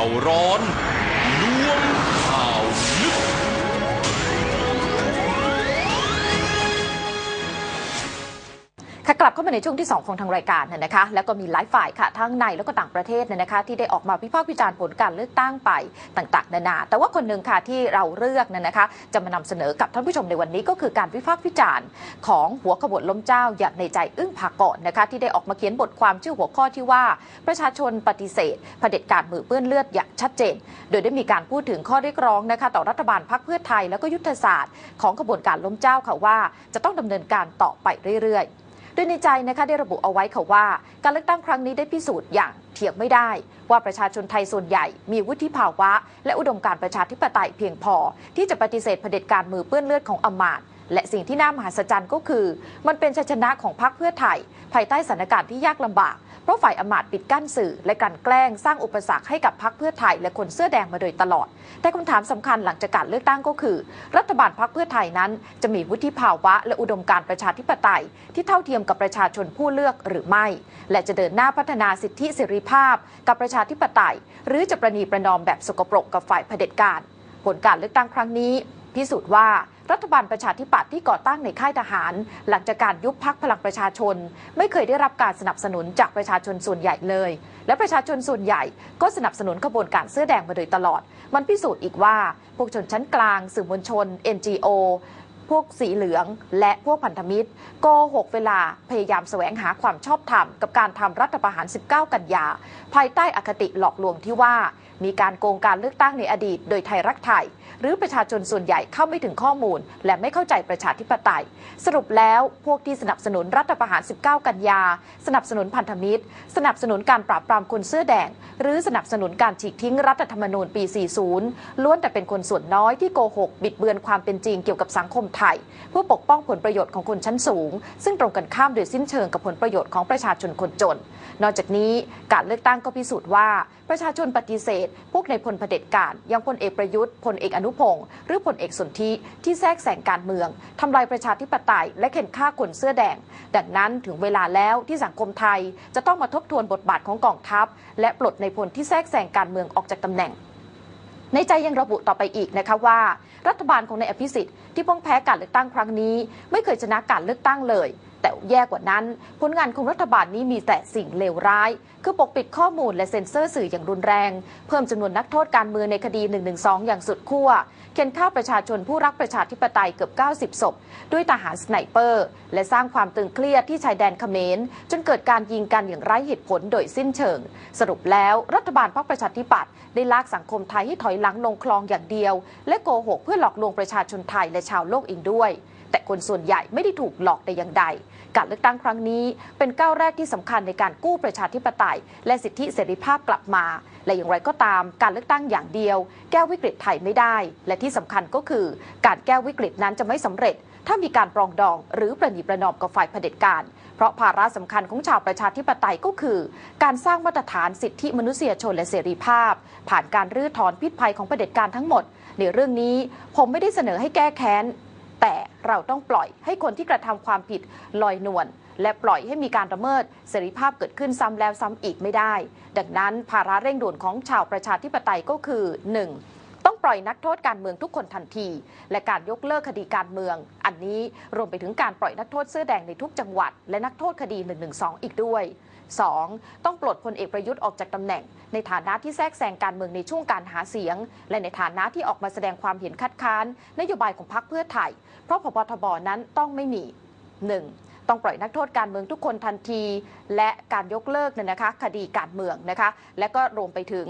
าร้อน กลับเข้ามาในช่วงที่ 2 ของทางรายการเนี่ยนะคะ แล้วก็มีหลายฝ่ายค่ะทั้งในแล้วก็ต่างประเทศเนี่ยนะคะ ที่ได้ออกมาวิพากษ์วิจารณ์ผลการเลือกตั้งไปต่าง ๆ นานา แต่ว่าคนหนึ่งค่ะที่เราเลือกเนี่ยนะคะจะมานำเสนอกับท่านผู้ชมในวันนี้ก็คือการวิพากษ์วิจารณ์ของหัวขบวนล้มเจ้าอย่างในใจอึ้งภากรนนะคะที่ได้ออกมาเขียนบทความชื่อหัวข้อที่ว่า ประชาชนปฏิเสธเผด็จการมือเปื้อนเลือดอย่างชัดเจน โดยได้มีการพูดถึงข้อเรียกร้องนะคะต่อรัฐบาลพรรคเพื่อไทยแล้วก็ยุทธศาสตร์ ของขบวนการล้มเจ้าค่ะว่า จะต้องดำเนินการต่อไปเรื่อยๆ ยในใจนะคะได้ระบุเอาไว้ค่ะว่า การเลือกตั้งครั้งนี้ได้พิสูจน์อย่างเถียงไม่ได้ ว่าประชาชนไทยส่วนใหญ่มีวุฒิภาวะ และอุดมการประชาธิปไตยเพียงพอ ที่จะปฏิเสธเผด็จการมือเปื้อนเลือดของอำมาตย์ และสิ่งที่น่ามหัศจรรย์ก็คือ มันเป็นชัยชนะของพรรคเพื่อไทย ภายใต้สถานการณ์ที่ยากลำบาก เพราะฝ่ายอำมาตย์ปิดกั้นสื่อ และกลันแกล้งสร้างอุปสรรคให้กับพรรคเพื่อไทย และคนเสื้อแดงมาโดยตลอด แต่คำถามสำคัญหลังจากการเลือกตั้งก็คือ รัฐบาลพรรคเพื่อไทยนั้น จะมีวุฒิภาวะ และอุดมการประชาธิปไตย ที่เท่าเทียมกับประชาชนผู้เลือกหรือไม่ และจะเดินหน้าพัฒนาสิทธิเสรีภาพ กับประชาธิปไตย หรือจะประนีประนอมแบบสกปรกกับฝ่ายเผด็จการ ผลการเลือกตั้งครั้งนี้ พิสูจน์ว่ารัฐบาลประชาธิปัตย์ที่ก่อตั้งในค่ายทหาร หลังจากการยุบพักพลังประชาชน ไม่เคยได้รับการสนับสนุนจากประชาชนส่วนใหญ่เลย และประชาชนส่วนใหญ่ก็สนับสนุนขบวนการเสื้อแดงมาโดยตลอด มันพิสูจน์อีกว่าพวกชนชั้นกลาง สื่อมวลชน NGO พวกสีเหลือง และพวกพันธมิตรโกหกเวลาพยายามแสวงหาความชอบธรรมกับการทำรัฐประหาร 19 กันยา ภายใต้อคติหลอกลวงที่ว่า มีการโกงการเลือกตั้งในอดีต โดยไทยรักไทย หรือประชาชนส่วนใหญ่เข้าไม่ถึงข้อมูล และไม่เข้าใจประชาธิปไตย สรุปแล้วพวกที่สนับสนุนรัฐประหาร 19 กันยา สนับสนุนพันธมิตร สนับสนุนการปราบปรามคนเสื้อแดง หรือสนับสนุนการฉีกทิ้งรัฐธรรมนูญปี 40 ล้วนแต่เป็นคนส่วนน้อยที่โกหกบิดเบือนความเป็นจริงเกี่ยวกับสังคมไทยเพื่อปกป้องผลประโยชน์ของคนชั้นสูง ซึ่งตรงกันข้ามโดยสิ้นเชิงกับผลประโยชน์ของประชาชนคนจน นอกจากนี้การเลือกตั้งก็พิสูจน์ว่าประชาชนปฏิเสธ พวกในพลเผด็จการย่างพลเอกประยุทธ์พลเอกอนุพงศ์หรือพลเอกสนธิที่แทรกแซงการเมืองทำลายประชาธิปไตย และเข็นฆ่าคนเสื้อแดง ดังนั้นถึงเวลาแล้วที่สังคมไทยจะต้องมาทบทวนบทบาทของกองทัพ และปลดในพลที่แทรกแซงการเมืองออกจากตำแหน่ง ในใจยังระบุต่อไปอีกนะคะว่า รัฐบาลของนายอภิสิทธิ์ที่เพิ่งแพ้การเลือกตั้งครั้งนี้ ไม่เคยชนะการเลือกตั้งเลยแต่แย่กว่านั้น ผลงานของรัฐบาลนี้มีแต่สิ่งเลวร้าย คือปกปิดข้อมูลและเซ็นเซอร์สื่ออย่างรุนแรง เพิ่มจำนวนนักโทษการเมืองในคดี 112 อย่างสุดขั้วเข็นฆ่าประชาชนผู้รักประชาธิปไตยเกือบ 90 ศพ ด้วยทหารสไนเปอร์ และสร้างความตึงเครียดที่ชายแดนเขมร จนเกิดการยิงกันอย่างไร้เหตุผลโดยสิ้นเชิง สรุปแล้วรัฐบาลพรรคประชาธิปัตย์ได้ลากสังคมไทยให้ถอยหลังลงคลองอย่างเดียว และโกหกเพื่อหลอกลวงประชาชนไทยและชาวโลกเองด้วย แต่คนส่วนใหญ่ไม่ได้ถูกหลอกแต่อย่างใด การเลือกตั้งครั้งนี้เป็นก้าวแรกที่สำคัญในการกู้ประชาธิปไตย และสิทธิเสรีภาพกลับมา และอย่างไรก็ตาม การเลือกตั้งอย่างเดียว แก้วิกฤตไทยไม่ได้ และที่สำคัญก็คือ การแก้วิกฤตนั้นจะไม่สำเร็จ ถ้ามีการปรองดอง หรือประนีประนอมกับฝ่ายเผด็จการ เพราะภาระสำคัญของชาวประชาธิปไตยก็คือ การสร้างมาตรฐานสิทธิมนุษยชนและเสรีภาพ ผ่านการรื้อถอนพิษภัยของเผด็จการทั้งหมด ในเรื่องนี้ผมไม่ได้เสนอให้แก้แค้น แต่เราต้องปล่อยให้คนที่กระทำความผิดลอยนวลและปล่อยให้มีการละเมิดเสรีภาพเกิดขึ้นซ้ำแล้วซ้ำอีกไม่ได้ ดังนั้นภาระเร่งด่วนของชาวประชาธิปไตยก็คือ 1. ต้องปล่อยนักโทษการเมืองทุกคนทันที และการยกเลิกคดีการเมือง อันนี้รวมไปถึงการปล่อยนักโทษเสื้อแดงในทุกจังหวัด และนักโทษคดี 112 อีกด้วย 2. ต้องปลดพลเอกประยุทธ์ออกจากตำแหน่ง ในฐานะที่แทรกแซงการเมืองในช่วงการหาเสียง และในฐานะที่ออกมาแสดงความเห็นคัดค้าน นโยบายของพรรคเพื่อไทย เพราะพบทบนั้นต้องไม่มี 1. ต้องปล่อยนักโทษการเมืองทุกคนทันที และการยกเลิกเนี่ยนะคะ คดีการเมืองนะคะ และก็รวมไปถึง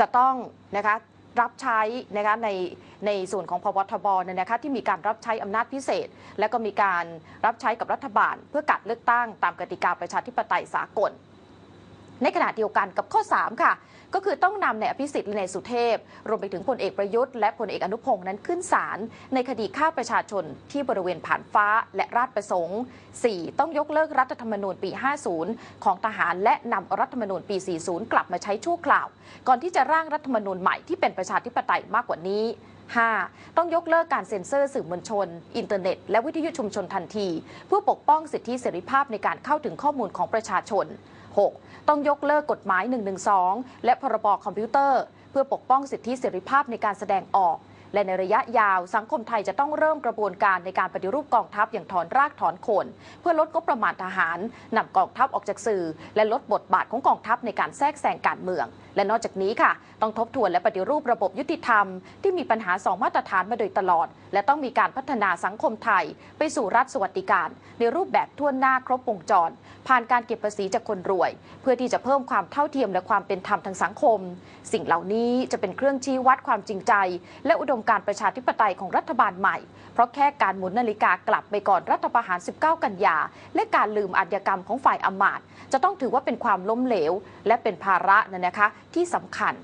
จะต้องนะคะ รับใช้นะคะในในส่วนของพบทบเนี่ยนะคะที่มีการรับใช้อำนาจพิเศษ และก็มีการรับใช้กับรัฐบาล เพื่อการเลือกตั้งตามกติกาประชาธิปไตยสากล ในขณะเดียวกันกับข้อ 3 ค่ะ ก็คือต้องนำในอภิสิทธิ์และในสุเทพ รวมไปถึงพลเอกประยุทธ์และพลเอกอนุพงศ์นั้นขึ้นศาลในคดีฆ่าประชาชนที่บริเวณผ่านฟ้าและราชประสงค์ 4. ต้องยกเลิกรัฐธรรมนูญปี 50 ของทหารและนำรัฐธรรมนูญปี 40 กลับมาใช้ชั่วคราว ก่อนที่จะร่างรัฐธรรมนูญใหม่ที่เป็นประชาธิปไตยมากกว่านี้ 5. ต้องยกเลิกการเซ็นเซอร์สื่อมวลชน อินเทอร์เน็ต และวิทยุชุมชนทันที เพื่อปกป้องสิทธิเสรีภาพในการเข้าถึงข้อมูลของประชาชน 66ต้องยกเลิกกฎหมาย 112 และพรบคอมพิวเตอร์ เพื่อปกป้องสิทธิเสรีภาพในการแสดงออก และในระยะยาวสังคมไทยจะต้องเริ่มกระบวนการในการปฏิรูปกองทัพอย่างถอนรากถอนโคน เพื่อลดกบประมาณทหารนำกองทัพออกจากสื่อ และลดบทบาทของกองทัพในการแทรกแซงการเมือง และนอกจากนี้ค่ะ ต้องทบทวนและปฏิรูประบบยุติธรรม ที่มีปัญหาสองมาตรฐานมาโดยตลอด และต้องมีการพัฒนาสังคมไทย ไปสู่รัฐสวัสดิการ ในรูปแบบทั่วหน้าครบวงจร ผ่านการเก็บภาษีจากคนรวย เพื่อที่จะเพิ่มความเท่าเทียมและความเป็นธรรมทางสังคม สิ่งเหล่านี้จะเป็นเครื่องชี้วัดความจริงใจ และอุดมการประชาธิปไตยของรัฐบาลใหม่ เพราะแค่การหมุนนาฬิกากลับไปก่อนรัฐประหาร 19 กันยา และการลืมอาชญากรรมของฝ่ายอำมาตย์จะต้องถือว่าเป็นความล้มเหลว และเป็นภาระนะนะคะที่สำคัญ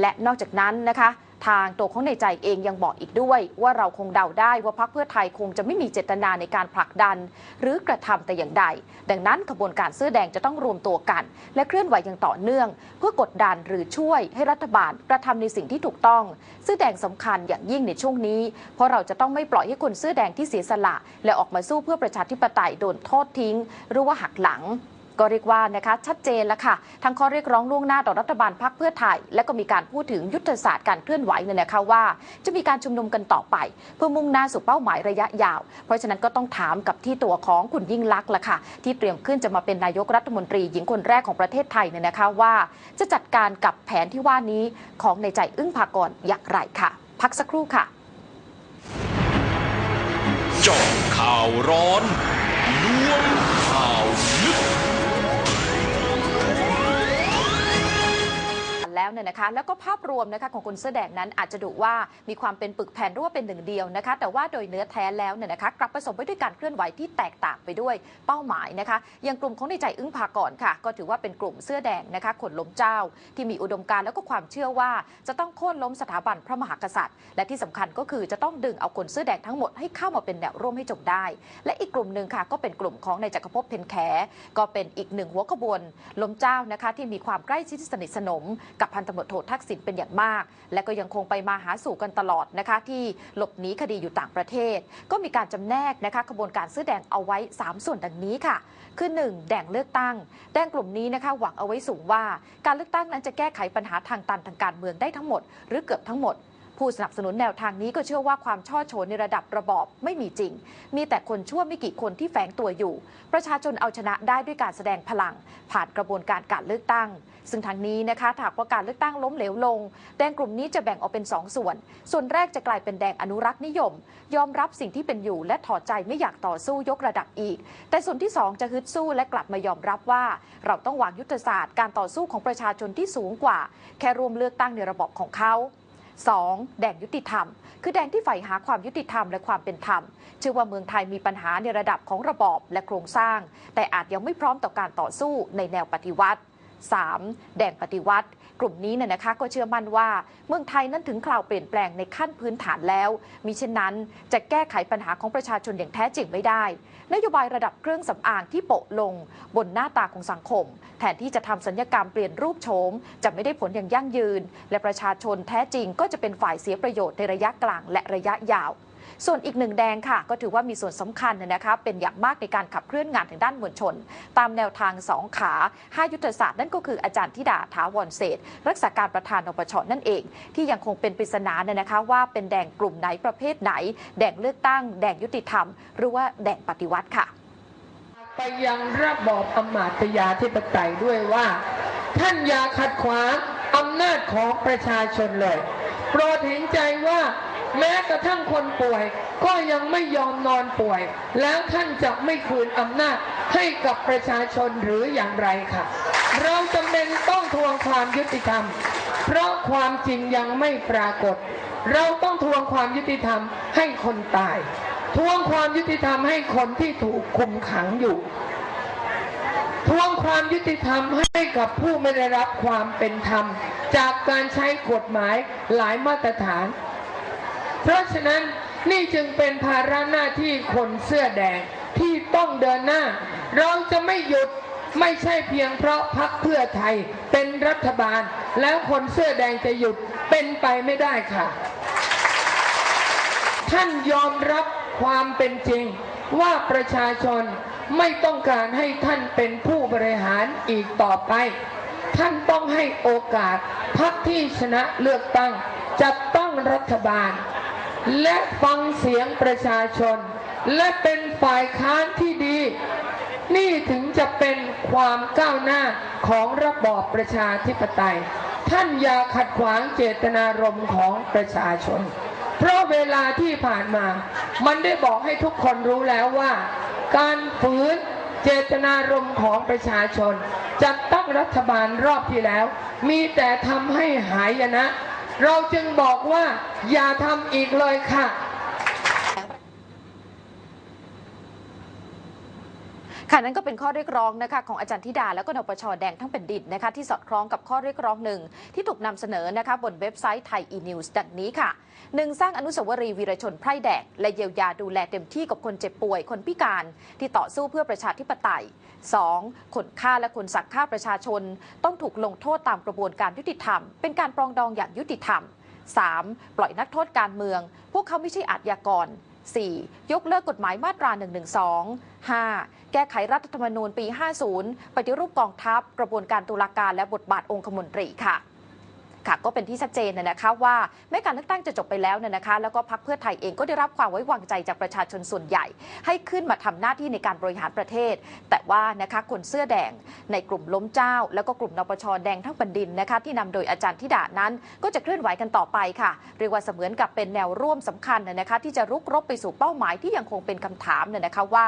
และนอกจากนั้นนะคะ ทางตัวของในใจเองยังบอกอีกด้วย ว่าเราคงเดาได้ว่าพรรคเพื่อไทยคงจะไม่มีเจตนาในการผลักดัน หรือกระทำแต่อย่างใด ดังนั้นขบวนการเสื้อแดงจะต้องรวมตัวกัน และเคลื่อนไหวอย่างต่อเนื่อง เพื่อกดดันหรือช่วยให้รัฐบาลกระทำในสิ่งที่ถูกต้องเสื้อแดงสำคัญอย่างยิ่งในช่วงนี้ เพราะเราจะต้องไม่ปล่อยให้คนเสื้อแดงที่เสียสละ และออกมาสู้เพื่อประชาธิปไตยโดนโทษทิ้ง หรือว่าหักหลัง ก็เรียกว่านะคะชัดเจนแล้วค่ะ ทั้งข้อเรียกร้องล่วงหน้าต่อรัฐบาลพักเพื่อไทย และก็มีการพูดถึงยุทธศาสตร์การเคลื่อนไหวเนี่ยนะคะว่า จะมีการชุมนุมกันต่อไป เพื่อมุ่งหน้าสู่เป้าหมายระยะยาว เพราะฉะนั้นก็ต้องถามกับที่ตัวของคุณยิ่งลักษณ์ละค่ะ ที่เตรียมขึ้นจะมาเป็นนายกรัฐมนตรีหญิงคนแรกของประเทศไทยเนี่ยนะคะว่า จะจัดการกับแผนที่ว่านี้ของในใจอึ้งภากรอย่างไรค่ะ พักสักครู่ค่ะจาะข่าวร้อนล้วง เนี่ยนะคะแล้วก็ภาพรวมนะคะของคนเสื้อแดงนั้นอาจจะดูว่ามีความเป็นปึกแผ่นหรือว่าเป็นหนึ่งเดียวนะคะ แต่ว่าโดยเนื้อแท้แล้วเนี่ยนะคะกลับผสมไปด้วยการเคลื่อนไหวที่แตกต่างไปด้วยเป้าหมายนะคะอย่างกลุ่มของในใจอึ้งพากรค่ะ ก็ถือว่าเป็นกลุ่มเสื้อแดงนะคะขนล้มเจ้า ที่มีอุดมการณ์แล้วก็ความเชื่อว่าจะต้องโค่นล้มสถาบันพระมหากษัตริย์ และที่สำคัญก็คือจะต้องดึงเอาคนเสื้อแดงทั้งหมดให้เข้ามาเป็นแนวร่วมให้จบได้ และอีกกลุ่มหนึ่งค่ะก็เป็นกลุ่มของในจักรภพเพนแขก็เป็นอีกหนึ่งหัวขบวนล้มเจ้านะคะที่มีความใกล้ชิดสนิทสนมกับพนตำรวจโททักษิณเป็นอย่างมาก และก็ยังคงไปมาหาสู่กันตลอดนะคะ ที่หลบหนีคดีอยู่ต่างประเทศ ก็มีการจำแนกนะคะขบวนการเสื้อแดงเอาไว้ 3 ส่วนดังนี้ค่ะ คือ 1. แดงเลือกตั้ง แดงกลุ่มนี้นะคะหวังเอาไว้สูงว่า การเลือกตั้งนั้นจะแก้ไขปัญหาทางตันทางการเมืองได้ทั้งหมด หรือเกือบทั้งหมด ผู้สนับสนุนแนวทางนี้ก็เชื่อว่าความช่อโชนในระดับระบอบไม่มีจริง มีแต่คนชั่วไม่กี่คนที่แฝงตัวอยู่ ประชาชนเอาชนะได้ด้วยการแสดงพลัง ผ่านกระบวนการการเลือกตั้ง ซึ่งทางนี้นะคะถาหากว่าการเลือกตั้งล้มเหลวลง แดงกลุ่มนี้จะแบ่งออกเป็น2ส่วน ส่วนแรกจะกลายเป็นแดงอนุรักษ์นิยม ยอมรับสิ่งที่เป็นอยู่ และถอดใจไม่อยากต่อสู้ยกระดับอีก แต่ส่วนที่ 2 จะฮึดสู้และกลับมายอมรับว่า เราต้องวางยุทธศาสตร์การต่อสู้ของประชาชนที่สูงกว่า แค่รวมเลือกตั้งในระบบของเขา 2. แดงยุติธรรม คือแดงที่ใฝ่หาความยุติธรรมและความเป็นธรรมเชื่อว่าเมืองไทยมีปัญหาในระดับของระบอบและโครงสร้าง แต่อาจยังไม่พร้อมต่อการต่อสู้ในแนวปฏิวัติ 3. แดงปฏิวัติ กลุ่มนี้เนี่ยนะคะก็เชื่อมั่นว่า เมืองไทยนั้นถึงคราวเปลี่ยนแปลงในขั้นพื้นฐานแล้ว มิเช่นนั้นจะแก้ไขปัญหาของประชาชนอย่างแท้จริงไม่ได้ นโยบายระดับเครื่องสำอางที่โปะลง บนหน้าตาของสังคม แทนที่จะทำสัญญกรรมเปลี่ยนรูปโฉมจะไม่ได้ผลอย่างยั่งยืน และประชาชนแท้จริงก็จะเป็นฝ่ายเสียประโยชน์ในระยะกลางและระยะยาว ส่วนอีกหนึ่งแดงค่ะ ก็ถือว่ามีส่วนสำคัญนะคะเป็นอย่างมากในการขับเคลื่อนงานทางด้านมวลชน ตามแนวทาง 2 ขา 5 ยุทธศาสตร์นั่นก็คืออาจารย์ธิดาถาวรเศษรักษาการประธานนปชนั่นเอง ที่ยังคงเป็นปริศนาเนี่ยนะคะว่าเป็นแดงกลุ่มไหนประเภทไหน แดงเลือกตั้ง แดงยุติธรรม หรือว่าแดงปฏิวัติค่ะ ไปยังระบอบอำมาตยาธิปไตยด้วยว่า ท่านอย่าขัดขวางอำนาจของประชาชนเลย โปรดเห็นใจว่า แม้กระทั่งคนป่วย ก็ยังไม่ยอมนอนป่วย แล้วท่านจะไม่คืนอำนาจให้กับประชาชนหรืออย่างไรค่ะ เราจำเป็นต้องทวงความยุติธรรม เพราะความจริงยังไม่ปรากฏ เราต้องทวงความยุติธรรมให้คนตาย ทวงความยุติธรรมให้คนที่ถูกคุมขังอยู่ทวงความยุติธรรมให้กับผู้ไม่ได้รับความเป็นธรรม จากการใช้กฎหมายหลายมาตรฐาน เพราะฉะนั้นนี่จึงเป็นภาระหน้าที่คนเสื้อแดงที่ต้องเดินหน้า เราจะไม่หยุดไม่ใช่เพียงเพราะพักเพื่อไทยเป็นรัฐบาล แล้วคนเสื้อแดงจะหยุดเป็นไปไม่ได้ค่ะ ท่านยอมรับความเป็นจริงว่าประชาชนไม่ต้องการให้ท่านเป็นผู้บริหารอีกต่อไป ท่านต้องให้โอกาสพรรคที่ชนะเลือกตั้งจัดตั้งรัฐบาล และฟังเสียงประชาชน และเป็นฝ่ายค้านที่ดี นี่ถึงจะเป็นความก้าวหน้าของระบอบประชาธิปไตย ท่านอย่าขัดขวางเจตนารมณ์ของประชาชน เพราะเวลาที่ผ่านมา มันได้บอกให้ทุกคนรู้แล้วว่า การฝืนเจตนารมณ์ของประชาชนจัดตั้งรัฐบาลรอบที่แล้ว มีแต่ทำให้หายนะ เราจึงบอกว่าอย่าทำอีกเลยค่ะ ค่ะนั่นก็เป็นข้อเรียกร้องนะคะของอาจารย์ธิดาแล้วก็นปชแดงทั้งเป็นดินนะคะที่สอดคล้องกับข้อเรียกร้องหนึ่งที่ถูกนำเสนอนะคะบนเว็บไซต์ไทย e-news ดังนี้ค่ะหนึ่งสร้างอนุสาวรีย์วีรชนไพร่แดก และเยียวยาดูแลเต็มที่กับคนเจ็บป่วย คนพิการ ที่ต่อสู้เพื่อประชาธิปไตย 2. คนฆ่าและคนสักฆ่าประชาชน ต้องถูกลงโทษตามกระบวนการยุติธรรม เป็นการปรองดองอย่างยุติธรรม 3. ปล่อยนักโทษการเมือง พวกเขาไม่ใช่อาชญากร 4. ยกเลิกกฎหมายมาตรา 112 5. แก้ไขรัฐธรรมนูญปี 50 ปฏิรูปกองทัพ กระบวนการตุลาการและบทบาทองคมนตรีค่ะ ค่ะก็เป็นที่ชัดเจนนะนะคะว่าแม้การเลือกตั้งจะจบไปแล้วนนะคะแล้วก็พรรคเพื่อไทยเองก็ได้รับความไว้วางใจจากประชาชนส่วนใหญ่ ให้ขึ้นมาทำหน้าที่ในการบริหารประเทศ แต่ว่านะคะคนเสื้อแดงในกลุ่มล้มเจ้า แล้วก็กลุ่มนปชแดงทั้งแผ่นดินนะคะที่นำโดยอาจารย์ธิดานั้น ก็จะเคลื่อนไหวกันต่อไปค่ะเรียกว่าเสมือนกับเป็นแนวร่วมสำคัญนะคะที่จะรุกรบไปสู่เป้าหมายที่ยังคงเป็นคำถามเนี่ยนะคะว่า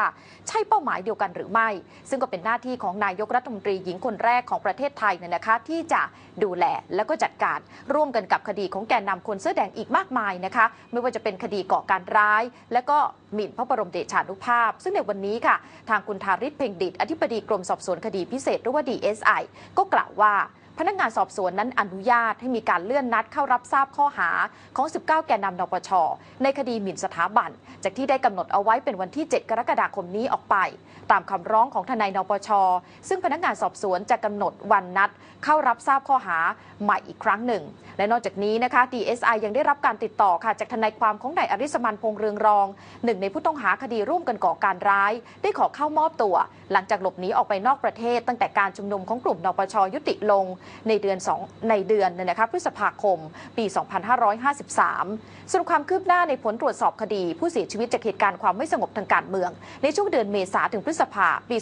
ใช่เป้าหมายเดียวกันหรือไม่ ซึ่งก็เป็นหน้าที่ของนายกรัฐมนตรีหญิงคนแรกของประเทศไทยเนี่ยนะคะที่จะดูแลแล้วก็จัดการ ร่วมกันกับคดีของแกนนำคนเสื้อแดงอีกมากมายนะคะ ไม่ว่าจะเป็นคดีก่อการร้าย และก็หมิ่นพระบรมเดชานุภาพ ซึ่งในวันนี้ค่ะ ทางคุณธาริศเพ่งดิตอธิบดีกรมสอบสวนคดีพิเศษหรือว่า DSI ก็กล่าวว่า พนักงานสอบสวนนั้นอนุญาตให้มีการเลื่อนนัดเข้ารับทราบข้อหาของ 19 แกนนำนปช ในคดีหมิ่นสถาบัน จากที่ได้กำหนดเอาไว้เป็นวันที่ 7 กรกฎาคมนี้ออกไป ตามคำร้องของทนายนปช ซึ่งพนักงานสอบสวนจะกำหนดวันนัด เข้ารับทราบข้อหาใหม่อีกครั้งหนึ่ง และนอกจากนี้นะคะ DSI ยังได้รับการติดต่อค่ะจากทนายความของนายอริสมันพงเรืองรอง หนึ่งในผู้ต้องหาคดีร่วมกันก่อการร้าย ได้ขอเข้ามอบตัว หลังจากหลบหนีออกไปนอกประเทศ ตั้งแต่การชุมนุมของกลุ่มนปชยุติลงในเดือน2ในเดือนนี่ยนะคะพฤษภาคม ปี 2553ส่วนความคืบหน้าในผลตรวจสอบคดี ผู้เสียชีวิตจากเหตุการณ์ความไม่สงบทางการเมือง ในช่วงเดือนเมษาถึงพฤษภาปี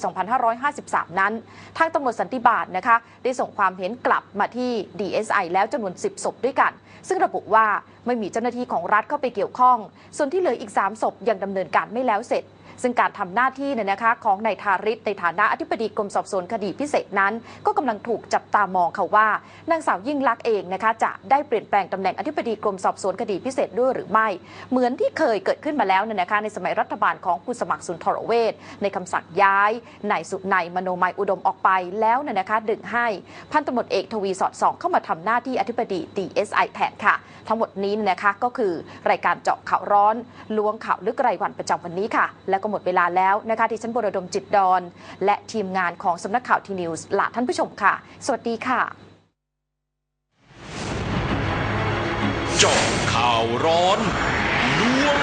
2553 นั้น ทางตำรวจสันติบาลนะคะได้ส่งความเห็นกลับมาที่ DSI แล้วจำนวน 10 ศพด้วยกัน ซึ่งระบุว่าไม่มีเจ้าหน้าที่ของรัฐเข้าไปเกี่ยวข้อง ส่วนที่เหลืออีก 3 ศพยังดำเนินการไม่แล้วเสร็จ ซึ่งการทำหน้าที่เนี่ยนะคะของนายทาริศในฐานะอธิบดีกรมสอบสวนคดีพิเศษนั้น ก็กำลังถูกจับตามองค่ะว่านางสาวยิ่งลักษณ์เองนะคะจะได้เปลี่ยนแปลงตำแหน่งอธิบดีกรมสอบสวนคดีพิเศษด้วยหรือไม่ เหมือนที่เคยเกิดขึ้นมาแล้วเนี่ยนะคะในสมัยรัฐบาลของคุณสมัครสุนทรเวชในคำสั่งย้ายนายสุนัยมโนมัยอุดมออกไปแล้วเนี่ยนะคะดึงให้พันตำรวจเอกทวีสอดส่องเข้ามาทำหน้าที่อธิบดี DSI แทนค่ะ ทั้งหมดนี้นะคะก็คือรายการเจาะข่าวร้อนล้วงข่าวลึกรายวันประจำวันนี้ค่ะ แล้วก็หมดเวลาแล้วนะคะที่ฉันบรดมจิตดอน และทีมงานของสำนักข่าวทีนิวส์ลาท่านผู้ชมค่ะ สวัสดีค่ะจาะข่าวร้อนล้วง